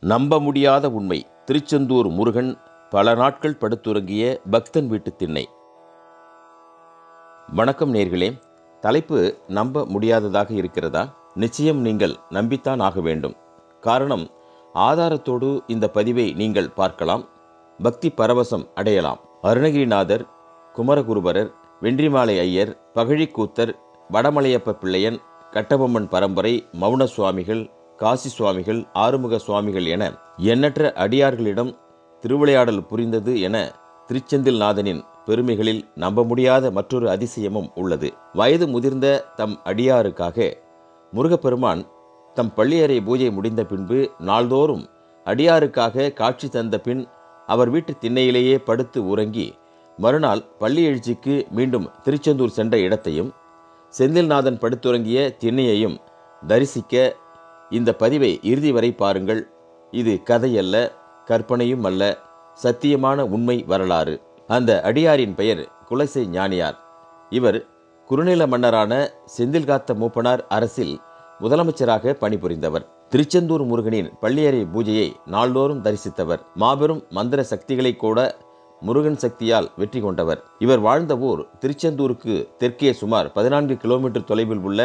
நம்ப முடியாத உண்மை. திருச்செந்தூர் முருகன் பல நாட்கள் படுத்துறங்கிய பக்தன் வீட்டு திண்ணை. வணக்கம் நேர்களே. தலைப்பு நம்ப முடியாததாக இருக்கிறதா? நிச்சயம் நீங்கள் நம்பித்தான் ஆக வேண்டும். காரணம் ஆதாரத்தோடு இந்த பதிவை நீங்கள் பார்க்கலாம். பக்தி பரவசம் அடையலாம். அருணகிரிநாதர் குமரகுருபரர் வென்றிமாலை ஐயர் பகழிக்கூத்தர் வடமலையப்ப பிள்ளையன் கட்டபொம்மன் பரம்பரை மௌன சுவாமிகள் காசி சுவாமிகள் ஆறுமுக சுவாமிகள் என எண்ணற்ற அடியார்களிடம் திருவிளையாடல் புரிந்தது என திருச்செந்தில் நாதனின் பெருமைகளில் நம்ப முடியாத மற்றொரு அதிசயமும் உள்ளது. வயது முதிர்ந்த தம் அடியாருக்காக முருகப்பெருமான் தம் பள்ளியறை பூஜை முடிந்த பின்பு நாள்தோறும் அடியாருக்காக காட்சி தந்த பின் அவர் வீட்டு திண்ணையிலேயே படுத்து உறங்கி மறுநாள் பள்ளி எழுச்சிக்கு மீண்டும் திருச்செந்தூர் சென்ற இடத்தையும் செந்தில்நாதன் படுத்துறங்கிய திண்ணையையும் தரிசிக்க இந்த பதிவை இறுதி வரை பாருங்கள். இது கதையல்ல கற்பனையும் அல்ல சத்தியமான உண்மை வரலாறு. அந்த அடியாரின் பெயர் குலசை ஞானியார். இவர் குறுநில மன்னரான செந்தில்காத்த மூப்பனார் அரசில் முதலமைச்சராக பணிபுரிந்தவர். திருச்செந்தூர் முருகனின் பள்ளியறை பூஜையை நாள்தோறும் தரிசித்தவர். மாபெரும் மந்திர சக்திகளை கூட முருகன் சக்தியால் வெற்றி கொண்டவர். இவர் வாழ்ந்த ஊர் திருச்செந்தூருக்கு தெற்கே சுமார் பதினான்கு கிலோமீட்டர் தொலைவில் உள்ள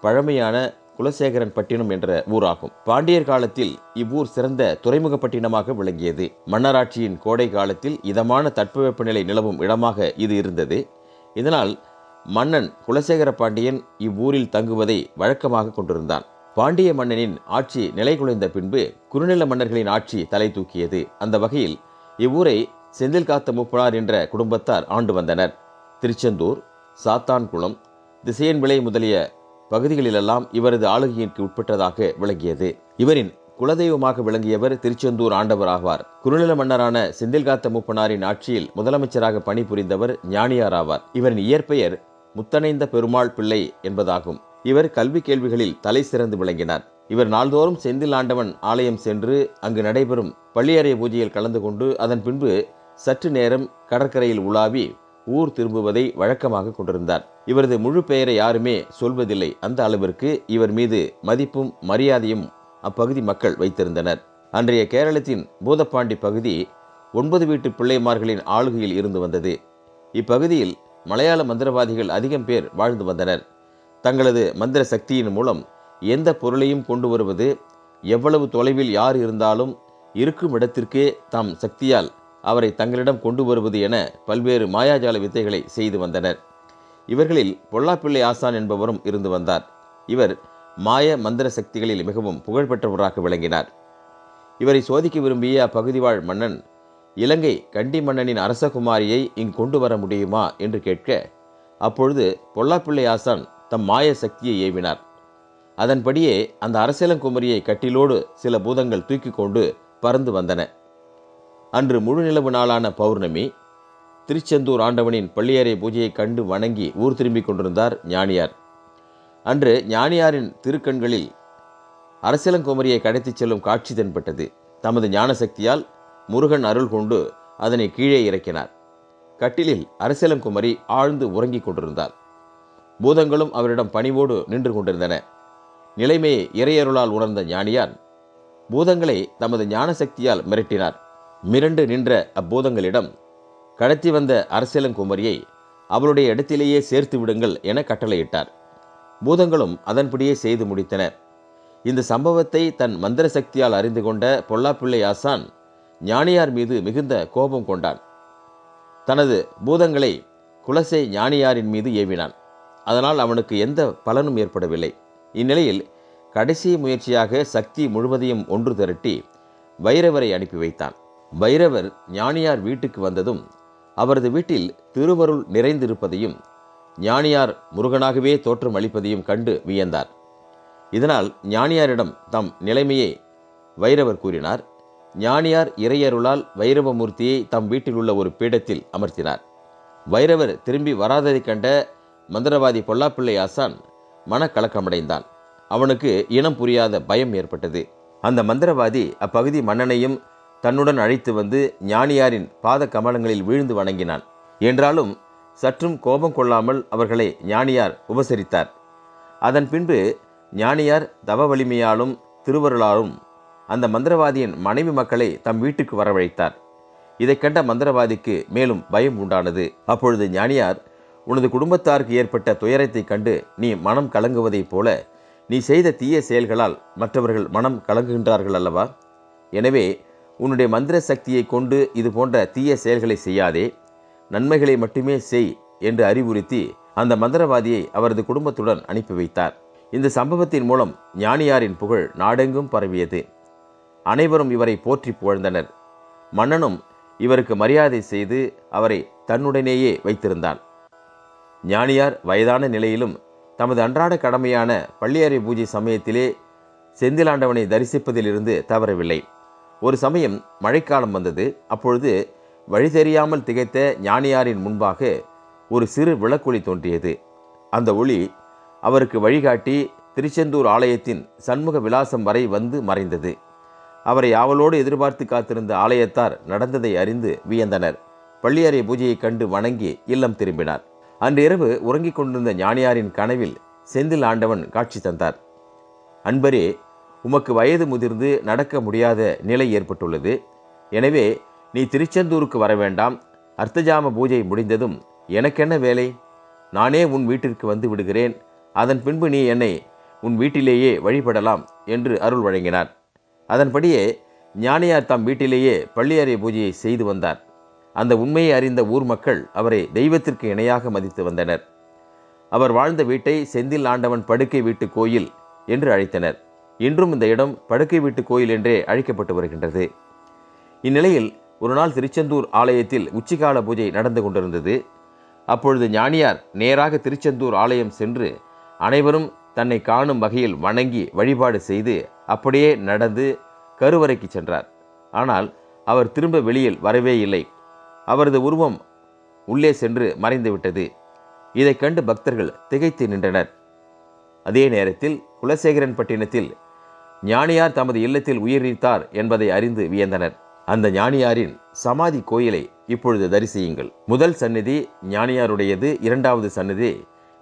பழமையான குலசேகரன் பட்டினம் என்ற ஊராகும். பாண்டியர் காலத்தில் இவ்வூர் சிறந்த துறைமுகப்பட்டினமாக விளங்கியது. மன்னராட்சியின் கோடை காலத்தில் இதமான தட்பவெப்பநிலை நிலவும் இடமாக இது இருந்தது. இதனால் மன்னன் குலசேகர பாண்டியன் இவ்வூரில் தங்குவதை வழக்கமாக கொண்டிருந்தான். பாண்டிய மன்னனின் ஆட்சி நிலைகுலைந்த பின்பு குறுநில மன்னர்களின் ஆட்சி தலை தூக்கியது. அந்த வகையில் இவ்வூரை செந்தில் காத்த மூப்பனார் என்ற குடும்பத்தார் ஆண்டு வந்தனர். திருச்செந்தூர் சாத்தான்குளம் திசையன் விளை முதலிய பகுதிகளிலெல்லாம் இவரது ஆளுகையிற்கு உட்பட்டதாக விளங்கியது. இவரின் குலதெய்வமாக விளங்கியவர் திருச்செந்தூர் ஆண்டவர் ஆவார். குறுநில மன்னரான செந்தில்காத்த மூப்பனாரின் ஆட்சியில் முதலமைச்சராக பணிபுரிந்தவர் ஞானியார் ஆவார். இவரின் இயற்பெயர் முத்தணைந்த பெருமாள் பிள்ளை என்பதாகும். இவர் கல்வி கேள்விகளில் தலை சிறந்து விளங்கினார். இவர் நாள்தோறும் செந்தில் ஆண்டவன் ஆலயம் சென்று அங்கு நடைபெறும் பள்ளியறை பூஜையில் கலந்து கொண்டு அதன் பின்பு சற்று நேரம் கடற்கரையில் உலாவி ஊர் திரும்புவதை வழக்கமாக கொண்டிருந்தார். இவரது முழு பெயரை யாருமே சொல்வதில்லை. அந்த அளவிற்கு இவர் மீது மதிப்பும் மரியாதையும் அப்பகுதி மக்கள் வைத்திருந்தனர். அன்றைய கேரளத்தின் பூதப்பாண்டி பகுதி ஒன்பது வீட்டு பிள்ளைமார்களின் ஆளுகையில் இருந்து வந்தது. இப்பகுதியில் மலையாள மந்திரவாதிகள் அதிகம் பேர் வாழ்ந்து வந்தனர். தங்களது மந்திர சக்தியின் மூலம் எந்த பொருளையும் கொண்டு வருவது எவ்வளவு தொலைவில் யார் இருந்தாலும் இருக்கும் இடத்திற்கே தாம் சக்தியால் அவரை தங்களிடம் கொண்டு வருவது என பல்வேறு மாயாஜால வித்தைகளை செய்து வந்தனர். இவர்களில் பொல்லாப்பிள்ளை ஆசான் என்பவரும் இருந்து வந்தார். இவர் மாய மந்திர சக்திகளில் மிகவும் புகழ்பெற்றவராக விளங்கினார். இவரை சோதிக்க விரும்பிய அப்பகுதி வாழ் மன்னன் இலங்கை கண்டி மன்னனின் அரசகுமாரியை இங்கு கொண்டு வர முடியுமா என்று கேட்க அப்பொழுது பொல்லாப்பிள்ளை ஆசான் தம் மாய சக்தியை ஏவினார். அதன்படியே அந்த அரசியலங்குமரியை கட்டிலோடு சில பூதங்கள் தூக்கி கொண்டு பறந்து வந்தன. அன்று முழு நிலவு நாளான பௌர்ணமி திருச்செந்தூர் ஆண்டவனின் பள்ளியறை பூஜையை கண்டு வணங்கி ஊர் திரும்பிக் கொண்டிருந்தார் ஞானியார். அன்று ஞானியாரின் திருக்கண்களில் அரசியலங்குமரியை கடத்திச் செல்லும் காட்சி தென்பட்டது. தமது ஞான சக்தியால் முருகன் அருள் கொண்டு அதனை கீழே இறக்கினார். கட்டிலில் அரசியலங்குமரி ஆழ்ந்து உறங்கிக் கொண்டிருந்தார் பூதங்களும் அவரிடம் பணிவோடு நின்று கொண்டிருந்தன. நிலைமையை இறையருளால் உணர்ந்த ஞானியார் பூதங்களை தமது ஞான சக்தியால் மிரட்டினார். மிரண்டு நின்ற அப்பூதங்களிடம் கடத்தி வந்த அரசியலங்குமரியை அவளுடைய இடத்திலேயே சேர்த்து விடுங்கள் என கட்டளையிட்டார். பூதங்களும் அதன்படியே செய்து முடித்தன இந்த சம்பவத்தை தன் மந்திர சக்தியால் அறிந்து கொண்ட பொல்லாப்பிள்ளை ஆசான் ஞானியார் மீது மிகுந்த கோபம் கொண்டான். தனது பூதங்களை குலசை ஞானியாரின் மீது ஏவினான். அதனால் அவனுக்கு எந்த பலனும் ஏற்படவில்லை. இந்நிலையில் கடைசி முயற்சியாக சக்தி முழுவதையும் ஒன்று திரட்டி வைரவரை அனுப்பி வைத்தான். வைரவர் ஞானியார் வீட்டுக்கு வந்ததும் அவரது வீட்டில் திருவருள் நிறைந்திருப்பதையும் ஞானியார் முருகனாகவே தோற்றம் அளிப்பதையும் கண்டு வியந்தார். இதனால் ஞானியாரிடம் தம் நிலைமையை வைரவர் கூறினார். ஞானியார் இறையருளால் வைரவமூர்த்தியை தம் வீட்டில் உள்ள ஒரு பீடத்தில் அமர்த்தினார். வைரவர் திரும்பி வராததைக் கண்ட மந்திரவாதி பொல்லாப்பிள்ளை ஆசான் மனக்கலக்கமடைந்தான். அவனுக்கு இனம் புரியாத பயம் ஏற்பட்டது. அந்த மந்திரவாதி அப்பகுதி மன்னனையும் தன்னுடன் அழைத்து வந்து ஞானியாரின் பாத கமலங்களில் வீழ்ந்து வணங்கினான். என்றாலும் சற்றும் கோபம் கொள்ளாமல் அவர்களை ஞானியார் உபசரித்தார். அதன் பின்பு ஞானியார் தவ வலிமையாலும் திருவருளாலும் அந்த மந்திரவாதியின் மனைவி மக்களை தம் வீட்டுக்கு வரவழைத்தார். இதை கண்ட மந்திரவாதிக்கு மேலும் பயம் உண்டானது. அப்பொழுது ஞானியார் உனது குடும்பத்தாருக்கு ஏற்பட்ட துயரத்தைக் கண்டு நீ மனம் கலங்குவதைப் போல நீ செய்த தீய செயல்களால் மற்றவர்கள் மனம் கலங்குகின்றார்கள் அல்லவா? எனவே உன்னுடைய மந்திர சக்தியை கொண்டு இது போன்ற தீய செயல்களை செய்யாதே. நன்மைகளை மட்டுமே செய் என்று அறிவுறுத்தி அந்த மந்திரவாதியை அவரது குடும்பத்துடன் அனுப்பி வைத்தார். இந்த சம்பவத்தின் மூலம் ஞானியாரின் புகழ் நாடெங்கும் பரவியது. அனைவரும் இவரை போற்றி புகழ்ந்தனர். மன்னனும் இவருக்கு மரியாதை செய்து அவரை தன்னுடனேயே வைத்திருந்தான். ஞானியார் வயதான நிலையிலும் தமது அன்றாட கடமையான பள்ளியறை பூஜை சமயத்திலே செந்திலாண்டவனை தரிசிப்பதிலிருந்து தவறவில்லை. ஒரு சமயம் மழைக்காலம் வந்தது. அப்பொழுது வழி தெரியாமல் திகைத்த ஞானியாரின் முன்பாக ஒரு சிறு விளக்கொளி தோன்றியது. அந்த ஒளி அவருக்கு வழிகாட்டி திருச்செந்தூர் ஆலயத்தின் சண்முக விலாசம் வரை வந்து மறைந்தது. அவரை ஆவலோடு எதிர்பார்த்து காத்திருந்த ஆலயத்தார் நடந்ததை அறிந்து வியந்தனர். பள்ளியறை பூஜையைக் கண்டு வணங்கி இல்லம் திரும்பினார். அன்று இரவு உறங்கிக் கொண்டிருந்த ஞானியாரின் கனவில் செந்தில் ஆண்டவன் காட்சி தந்தார். அன்பரே உமக்கு வயது முதிர்ந்து நடக்க முடியாத நிலை ஏற்பட்டுள்ளது. எனவே நீ திருச்செந்தூருக்கு வர வேண்டாம். அர்த்தஜாம பூஜை முடிந்ததும் எனக்கென்ன வேலை? நானே உன் வீட்டிற்கு வந்து விடுகிறேன். அதன் பின்பு நீ என்னை உன் வீட்டிலேயே வழிபடலாம் என்று அருள் வழங்கினார். அதன்படியே ஞானியார் தம் வீட்டிலேயே பள்ளியறை பூஜையை செய்து வந்தார். அந்த உண்மையை அறிந்த ஊர் மக்கள் அவரை தெய்வத்திற்கு இணையாக மதித்து வந்தனர். அவர் வாழ்ந்த வீட்டை செந்தில் ஆண்டவன் படுக்கை வீட்டு கோயில் என்று அழைத்தனர். இன்றும் இந்த இடம் படுக்கை வீட்டு கோயில் என்றே அழைக்கப்பட்டு வருகின்றது. இந்நிலையில் ஒரு நாள் திருச்செந்தூர் ஆலயத்தில் உச்சிகால பூஜை நடந்து கொண்டிருந்தது. அப்பொழுது ஞானியார் நேராக திருச்செந்தூர் ஆலயம் சென்று அனைவரும் தன்னை காணும் வகையில் வணங்கி வழிபாடு செய்து அப்படியே நடந்து கருவறைக்கு சென்றார். ஆனால் அவர் திரும்ப வெளியில் வரவே இல்லை. அவரது உருவம் உள்ளே சென்று மறைந்துவிட்டது இதை கண்டு பக்தர்கள் திகைத்து நின்றனர். அதே நேரத்தில் குலசேகரன் பட்டினத்தில் ஞானியார் தமது இல்லத்தில் உயிர் நீத்தார் என்பதை அறிந்து வியந்தனர். அந்த ஞானியாரின் சமாதி கோயிலை இப்பொழுது தரிசியுங்கள். முதல் சந்நிதி ஞானியாருடையது இரண்டாவது சந்நிதி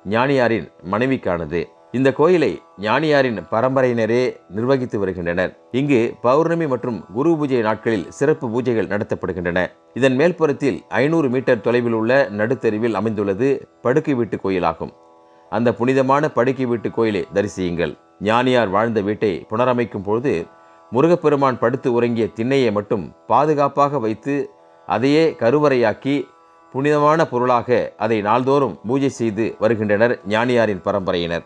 ஞானியாரின் மனைவிக்கானது. இந்த கோயிலை ஞானியாரின் பரம்பரையினரே நிர்வகித்து வருகின்றனர். இங்கு பௌர்ணமி மற்றும் குரு பூஜை நாட்களில் சிறப்பு பூஜைகள் நடத்தப்படுகின்றன. இதன் மேல்புறத்தில் ஐநூறு மீட்டர் தொலைவில் உள்ள நடுத்தெருவில் அமைந்துள்ளது படுக்கை வீட்டு கோயிலாகும். அந்த புனிதமான படுக்கை வீட்டு கோயிலை தரிசியுங்கள். ஞானியார் வாழ்ந்த வீட்டை புனரமைக்கும் பொழுது முருகப்பெருமான் படுத்து உறங்கிய திண்ணையை மட்டும் பாதுகாப்பாக வைத்து அதையே கருவறையாக்கி புனிதமான பொருளாக அதை நாள்தோறும் பூஜை செய்து வருகின்றனர் ஞானியாரின் பரம்பரையினர்.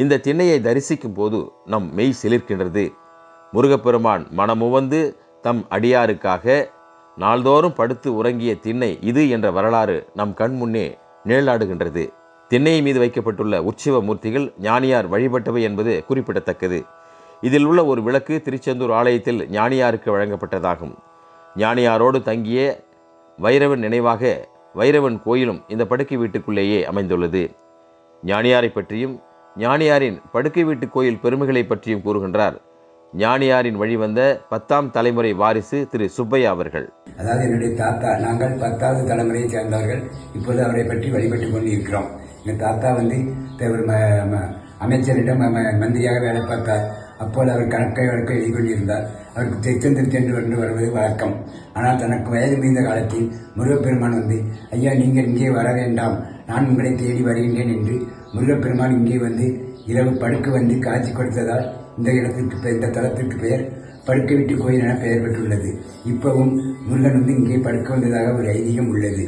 இந்த திண்ணையை தரிசிக்கும் போது நம் மெய் சிலிர்க்கின்றது. முருகப்பெருமான் மனமுவந்து தம் அடியாருக்காக நாள்தோறும் படுத்து உறங்கிய திண்ணை இது என்ற வரலாறு நம் கண் முன்னே நிழலாடுகின்றது திண்ணை மீது வைக்கப்பட்டுள்ள உற்சவ மூர்த்திகள் ஞானியார் வழிபட்டவை என்பது குறிப்பிடத்தக்கது. இதில் உள்ள ஒரு விளக்கு திருச்செந்தூர் ஆலயத்தில் ஞானியாருக்கு வழங்கப்பட்டதாகும். ஞானியாரோடு தங்கிய வைரவன் நினைவாக வைரவன் கோயிலும் இந்த படுக்கை வீட்டுக்குள்ளேயே அமைந்துள்ளது. ஞானியாரை பற்றியும் ஞானியாரின் படுக்கை வீட்டு கோயில் பெருமைகளை பற்றியும் கூறுகின்றார். ஞானியாரின் வழிவந்த பத்தாம் தலைமுறை வாரிசு திரு சுப்பையா அவர்கள். அதாவது என்னுடைய தாத்தா நாங்கள் பத்தாவது தலைமுறையை சேர்ந்தவர்கள் இப்போது அவரை பற்றி வழிபட்டு கொண்டு இருக்கிறோம் எங்கள் தாத்தா வந்து அமைச்சரிடம் மந்திரியாக வேலை பார்த்தார். அப்போது அவர் கணக்கை வழக்கை எழுதி கொண்டிருந்தார். அவருக்கு திருச்செந்தூர் சென்று கொண்டு வருவது வழக்கம். ஆனால் தனக்கு வயது முடிந்த காலத்தில் முருகப்பெருமான் வந்து ஐயா நீங்கள் இங்கே வர வேண்டாம். நான் உங்களை தேடி வருகின்றேன் என்று முருகப்பெருமான் இங்கே வந்து இரவு படுக்க வந்து காட்சி கொடுத்ததால் இந்த இடத்திற்கு இந்த தலத்திற்கு பெயர் படுக்க விட்டு கோயில் என பெயர் பெற்றுள்ளது. இப்பவும் முருகன் வந்து இங்கே படுக்க வந்ததாக ஒரு ஐதீகம் உள்ளது.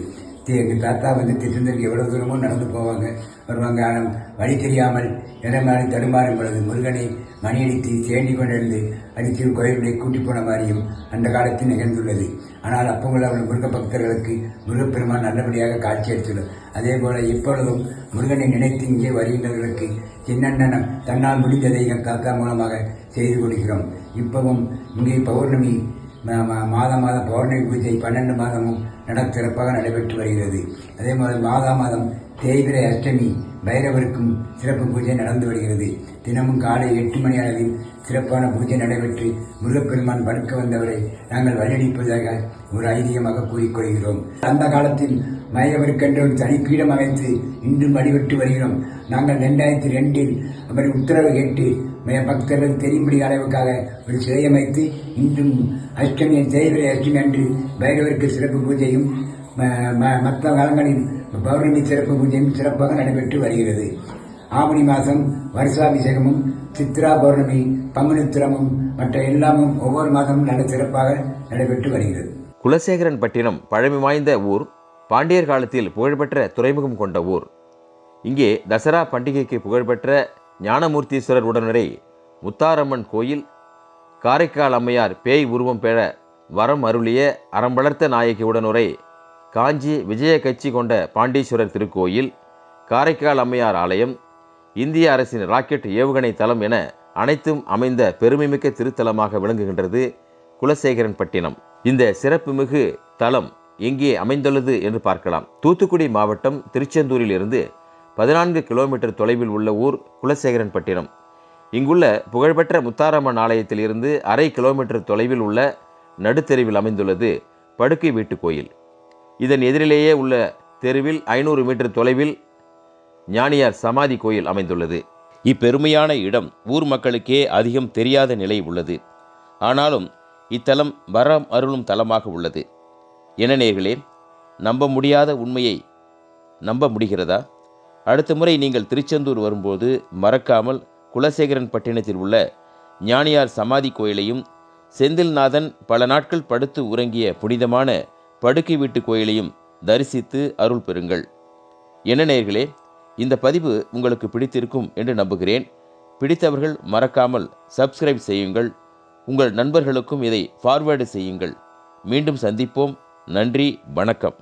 எங்கள் தாத்தா வந்து திருச்செந்தூருக்கு எவ்வளோ தூரமும் நடந்து போவாங்க. வருவாங்க. ஆனால் வழி தெரியாமல் இடமாறி தடுமாறும் பொழுது முருகனை மணியடித்து தேண்டி கொண்டிருந்து அடித்து கோயில்களை கூட்டி போன மாதிரியும் அந்த காலத்தில் நிகழ்ந்துள்ளது. ஆனால் அப்போ அவள் முருக பக்தர்களுக்கு முருகப்பெருமான் நல்லபடியாக காட்சி அளித்துள்ளார். அதே போல இப்பொழுதும் முருகனை நினைத்து இங்கே வருகின்றவர்களுக்கு என்னென்ன தன்னால் முடிந்ததை எங்கள் காக்கா மூலமாக செய்து கொடுக்கிறோம். இப்பவும் இங்கே பௌர்ணமி ம- மாதம் மாதம் பௌர்ணமி பூஜை பன்னெண்டு மாதமும் நட சிறப்பாக நடைபெற்று வருகிறது. அதே மாதிரி மாதா மாதம் தேய்பிரை அஷ்டமி பைரவருக்கும் சிறப்பு பூஜை நடந்து வருகிறது. தினமும் காலை எட்டு மணி அளவில் சிறப்பான பூஜை நடைபெற்று முருகப்பெருமான் படுக்க வந்தவரை நாங்கள் வழியடிப்பதாக ஒரு ஐதீகமாக கூறிக்கொள்கிறோம். அந்த காலத்தில் பைரவருக்கென்று ஒரு தனிப்பீடம் அமைத்து இன்றும் வழிபட்டு வருகிறோம். நாங்கள் ரெண்டாயிரத்தி ரெண்டில் அவர் உத்தரவு கேட்டு பக்தர்கள் தெரியும்படி அளவுக்காக ஒரு சிலை அமைத்து இன்றும் அஷ்டமி தேய்பிரை அஷ்டமி அன்று பைரவருக்கு சிறப்பு பூஜையும் ம- ம- மற்ற காலங்களில் பௌர்ணமி சிறப்பு பூஜையும் சிறப்பாக நடைபெற்று வருகிறது. ஆவணி மாதம் வருஷாபிஷேகமும் சித்ரா பௌர்ணமி பங்குனித்திரமும் மற்ற எல்லாமும் ஒவ்வொரு மாதமும் நல்ல சிறப்பாக நடைபெற்று வருகிறது. குலசேகரன் பட்டினம் பழமை வாய்ந்த ஊர் பாண்டியர் காலத்தில் புகழ்பெற்ற துறைமுகம் கொண்ட ஊர். இங்கே தசரா பண்டிகைக்கு புகழ்பெற்ற ஞானமூர்த்தீஸ்வரர் உடனுரை முத்தாரம்மன் கோயில் காரைக்கால் அம்மையார் பேய் உருவம் பெற வரம் அருளிய அறம்பளர்த்த நாயகி உடனுரை காஞ்சி விஜய கட்சி கொண்ட பாண்டீஸ்வரர் திருக்கோயில் காரைக்கால் அம்மையார் ஆலயம் இந்திய அரசின் ராக்கெட் ஏவுகணை தளம் என அனைத்தும் அமைந்த பெருமைமிக்க திருத்தலமாக விளங்குகின்றது குலசேகரன் பட்டினம் இந்த சிறப்புமிகு தலம் எங்கே அமைந்துள்ளது என்று பார்க்கலாம். தூத்துக்குடி மாவட்டம் திருச்செந்தூரில் இருந்து பதினான்கு கிலோமீட்டர் தொலைவில் உள்ள ஊர் குலசேகரன் பட்டினம் இங்குள்ள புகழ்பெற்ற முத்தாரம்மன் ஆலயத்தில் இருந்து அரை கிலோமீட்டர் தொலைவில் உள்ள நடுத்தெருவில் அமைந்துள்ளது படுக்கை வீட்டு கோயில். இதன் எதிரிலேயே உள்ள தெருவில் ஐநூறு மீட்டர் தொலைவில் ஞானியார் சமாதி கோயில் அமைந்துள்ளது. இப்பெருமையான இடம் ஊர் மக்களுக்கே அதிகம் தெரியாத நிலை உள்ளது. ஆனாலும் இத்தலம் வரம் அருளும் தலமாக உள்ளது. என்ன நேர்களே நம்ப முடியாத உண்மையை நம்ப முடிகிறதா? அடுத்த முறை நீங்கள் திருச்செந்தூர் வரும்போது மறக்காமல் குலசேகரன் பட்டினத்தில் உள்ள ஞானியார் சமாதி கோயிலையும் செந்தில்நாதன் பல நாட்கள் படுத்து உறங்கிய புனிதமான படுக்கை வீட்டு கோயிலையும் தரிசித்து அருள் பெறுங்கள். என்ன நேயர்களே இந்த பதிவு உங்களுக்கு பிடித்திருக்கும் என்று நம்புகிறேன். பிடித்தவர்கள் மறக்காமல் சப்ஸ்கிரைப் செய்யுங்கள். உங்கள் நண்பர்களுக்கும் இதை ஃபார்வேர்டு செய்யுங்கள். மீண்டும் சந்திப்போம். நன்றி வணக்கம்.